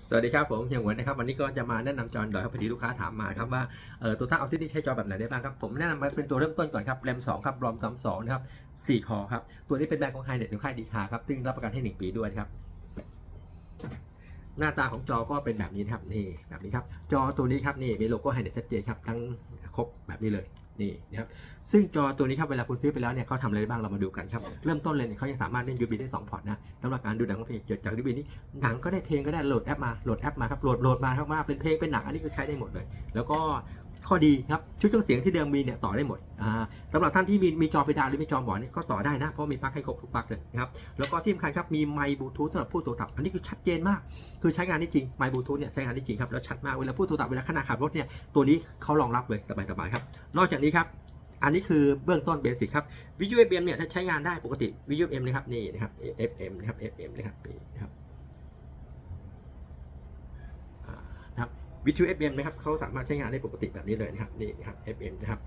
สวัสดีครับผมเฮียหวนนะครับวันนี้ก็จะมาแนะนำจอดอยครับพอดีลูกค้าถามมาครับว่าเออตัวตั้งเอาที่นี่ใช้จอแบบไหนได้บ้างครับผมแนะนำมาเป็นตัวเริ่มต้นก่อนครับแรม2ครับรอม32นะครับ4คอครับตัวนี้เป็นแบรนด์ของไฮเน็ตขอค่ายดีคาครับซึ่งรับประกันให้ 1 ปีด้วยครับ หน้าตาของจอก็เป็นแบบนี้ครับนี่แบบนี้ครับจอตัวนี้ครับนี่มีโลโก้ไฮเน็ตชัดเจนครับทั้งครบแบบนี้เลย นี่นะครับซึ่งจอตัวนี้ครับเวลาคุณซื้อไปแล้วเนี่ยเขาทำอะไรได้บ้างเรามาดูกันครับเริ่มต้นเลยเนี่ยเขายังสามารถเล่น USB ได้2พอร์ตนะสำหรับการดูหนังเพลงจาก USB นี้หนังก็ได้เพลงก็ได้โหลดแอปมาโหลดแอปมาครับโหลดโหลดมาครับมาเป็นเพลงเป็นหนังอันนี้ก็ใช้ได้หมดเลย แล้วก็ ข้อดีครับชุดเครื่องเสียงที่เดิมมีเนี่ยต่อได้หมดสำหรับท่านที่มีมีจอเพดานหรือมีจอหมอนนี่ก็ต่อได้นะ เพราะมีปลั๊กให้ครบทุกปลั๊กเลยนะครับแล้วก็ที่สำคัญครับมีไมค์บลูทูธสำหรับผู้โทรศัพท์อันนี้คือชัดเจนมาก คือใช้งานได้จริงไมค์บลูทูธเนี่ยใช้งานได้จริงครับแล้วชัดมากเวลาพูดโทรศัพท์เวลาขณะขับรถเนี่ยตัวนี้เขารองรับเลยสบายๆครับนอกจากนี้ครับอันนี้คือเบื้องต้นเบสิกครับวิ u FM เนี่ยถ้าใช้งานได้ปกติวิ u FM นะครับนี่นะครับ FM นะครับ FM นะครับนี่นะครับ อ่านะครับ วิทยุ FM นะครับเขาสามารถใช้งานได้ปกติแบบนี้เลยนะครับนี่นะครับ FM นะครับ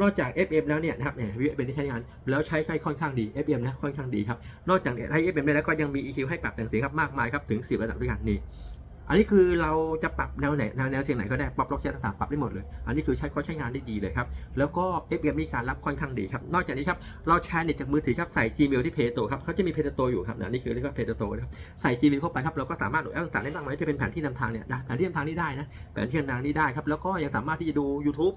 นอกจาก FM แล้วเนี่ยนะครับเนี่ยวิทยุ FM ที่ใช้งานแล้วใช้ใช้ค่อนข้างดี FM นะค่อนข้างดีครับนอกจากให้ FM ได้แล้วก็ยังมี EQ ให้ปรับแต่งเสียงครับมากมายครับถึง 10 ระดับด้วยกันนี่ อันนี้คือเราจะปรับแนวไหนแนวแนวเสียงไหนก็ได้ปรับล็อกเสียงต่างๆปรับได้หมดเลย อันนี้คือใช้เขาใช้งานได้ดีเลยครับ แล้วก็ FM นี่การรับค่อนข้างดีครับ นอกจากนี้ครับ เราแชร์เน็ตจากมือถือครับ ใส่ Gmail ที่เพจโตครับเขาจะมีเพจโตอยู่ครับนะนี่คือเรียกว่าเพจโตนะครับ ใส่ Gmail เข้าไปครับ เราก็สามารถโหลดแอปต่างๆได้บ้างไหมจะเป็นแผนที่นำทางเนี่ยได้แผนที่นำทางนี่ได้นะ แผนที่นำทางนี่ได้ครับ แล้วก็ยังสามารถที่จะดู YouTube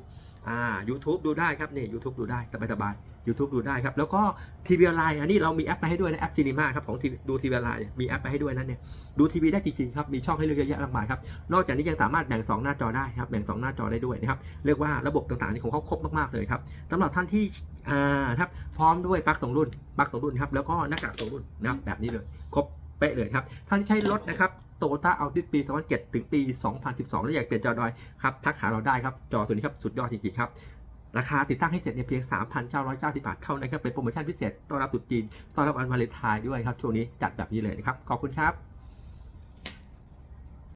อ่า YouTube ดูได้ครับนี่ YouTube ดูได้สบายๆ YouTube ดูได้ครับ แล้วก็ทีวีออนไลน์อันนี้เรามีแอปไปให้ด้วยนะแอปซีนีมาครับของดูทีวีออนไลน์มีแอปไปให้ด้วยนั่นเนี่ยดูทีวีได้จริงๆครับมีช่องให้เลือกเยอะแยะมากมายครับนอกจากนี้ยังสามารถแบ่ง 2 หน้าจอได้ครับแบ่ง 2 หน้าจอได้ด้วยนะครับเรียกว่าระบบต่างๆนี่ของเขาครบมากๆเลยครับสำหรับท่านที่อ่าครับพร้อมด้วยปลั๊กสองรุ่นปลั๊กสองรุ่นครับแล้วก็หน้ากากสองรุ่นนะครับแบบนี้เลยครบ เป๊ะเลยครับท่านที่ใช้รถนะครับโตโยต้าเอาดิปี 2007 ถึงปี 2012 แล้วอยากเปลี่ยนจอดอยครับทักหาเราได้ครับ จอตัวนี้ครับ สุดยอดจริงๆครับ ราคาติดตั้งให้เสร็จเนี่ยเพียง 3,990 บาทเท่านั้นครับเป็นโปรโมชั่นพิเศษต้อนรับตรุษจีนต้อนรับวันวาเลนไทน์ด้วยครับ ช่วงนี้จัดแบบนี้เลยนะครับ ขอบคุณครับ